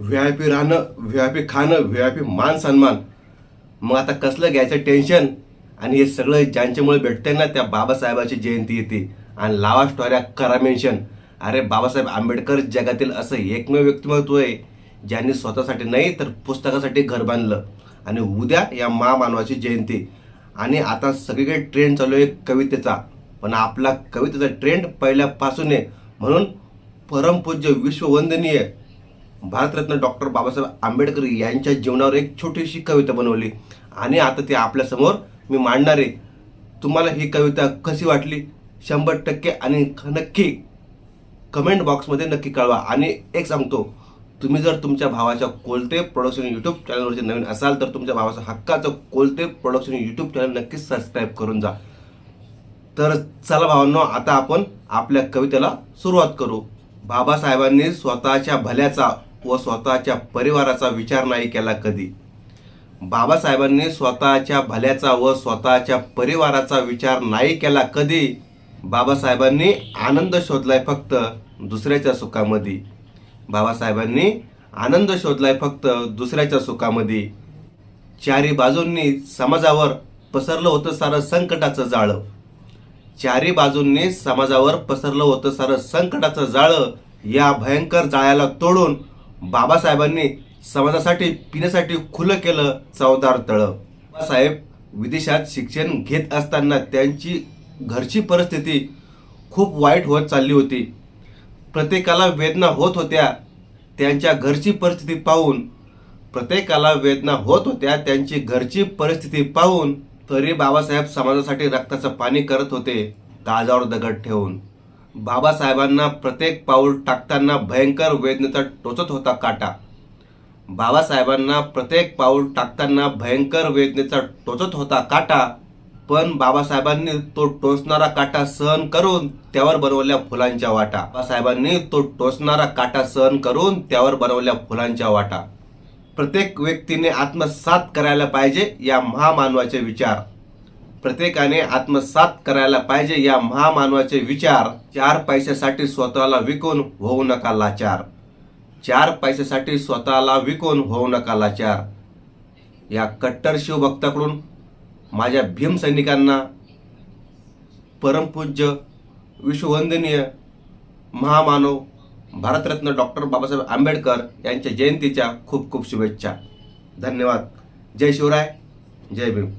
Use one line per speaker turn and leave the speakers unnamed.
V I P राहणं V I P खाणं V I P मान सन्मान. मग आता कसलं घ्यायचं टेन्शन? आणि हे सगळं ज्यांच्यामुळे भेटतंय ना त्या बाबासाहेबाची जयंती येते. आणि लावा स्टोऱ्या करा मेन्शन अरे बाबासाहेब आंबेडकर जगातील असं एकमेव व्यक्तिमत्व आहे ज्यांनी स्वतःसाठी नाही तर पुस्तकासाठी घर बांधलं. आणि उद्या या महामानवाची जयंती. आणि आता सगळीकडे ट्रेंड चालू आहे कवितेचा. पण आपला कवितेचा ट्रेंड पहिल्यापासून आहे. म्हणून परमपूज्य विश्ववंदनीय. भारतरत्न डॉक्टर बाबासाहेब आंबेडकर यांच्या जीवनावर एक छोटीशी कविता बनवली. आणि आता ती आपल्यासमोर मी मांडणार आहे. तुम्हाला ही कविता कशी वाटली? शंभर टक्के आणि नक्की कमेंट बॉक्समध्ये नक्की कळवा. आणि एक सांगतो तुम्ही जर तुमच्या भावाच्या कोलते प्रोडक्शन यूट्यूब चॅनलवरचे नवीन असाल तर तुमच्या भावाचं हक्काचं कोलते प्रोडक्शन यूट्यूब चॅनल नक्कीच सबस्क्राईब करून जा. तर चला भावांनो आता आपण आपल्या कवितेला सुरुवात करू. बाबासाहेबांनी स्वतःच्या भल्याचा व स्वतःच्या परिवाराचा विचार नाही केला कधी. बाबासाहेबांनी स्वतःच्या भल्याचा व स्वतःच्या परिवाराचा विचार नाही केला कधी बाबासाहेबांनी आनंद शोधलाय फक्त दुसऱ्याच्या सुखामध्ये. बाबासाहेबांनी आनंद शोधलाय फक्त दुसऱ्याच्या सुखामध्ये. चारी बाजूंनी समाजावर पसरलं होतं सारं संकटाचं जाळं. चारी बाजूंनी समाजावर पसरलं होतं सारं संकटाचं जाळं या भयंकर जाळ्याला तोडून बाबासाहेबांनी समाजासाठी पिण्यासाठी खुलं केलं चवदार तळं. बाबासाहेब विदेशात शिक्षण घेत असताना त्यांची घरची परिस्थिती खूप वाईट होत चालली होती. प्रत्येकाला वेदना होत होत्या त्यांच्या घरची परिस्थिती पाहून. प्रत्येकाला वेदना होत होत्या त्यांची घरची परिस्थिती पाहून. तरी बाबासाहेब समाजासाठी रक्ताचं पाणी करत होते ताजावर दगड ठेवून. बाबासाहेबांना प्रत्येक पाऊल टाकताना भयंकर वेदनेचा टोचत होता काटा. बाबासाहेबांना प्रत्येक पाऊल टाकताना भयंकर वेदनेचा टोचत होता काटा पण बाबासाहेबांनी तो टोचणारा काटा सहन करून त्यावर बनवल्या फुलांच्या वाटा. बाबासाहेबांनी तो टोचणारा काटा सहन करून त्यावर बनवल्या फुलांच्या वाटा. प्रत्येक व्यक्तीने आत्मसात करायला पाहिजे या महामानवाचे विचार. प्रत्येकाने आत्मसात करायला पाहिजे या महामानवाचे विचार. चार पैशासाठी स्वतःला विकून होऊ नका लाचार. चार पैशासाठी स्वतःला विकून होऊ नका लाचार. या कट्टर शिवभक्ताकडून माझ्या भीम सैनिकांना परमपूज्य विश्ववंदनीय महामानव भारतरत्न डॉक्टर बाबासाहेब आंबेडकर यांच्या जयंतीच्या खूप खूप शुभेच्छा. धन्यवाद. जय शिवराय. जय भीम.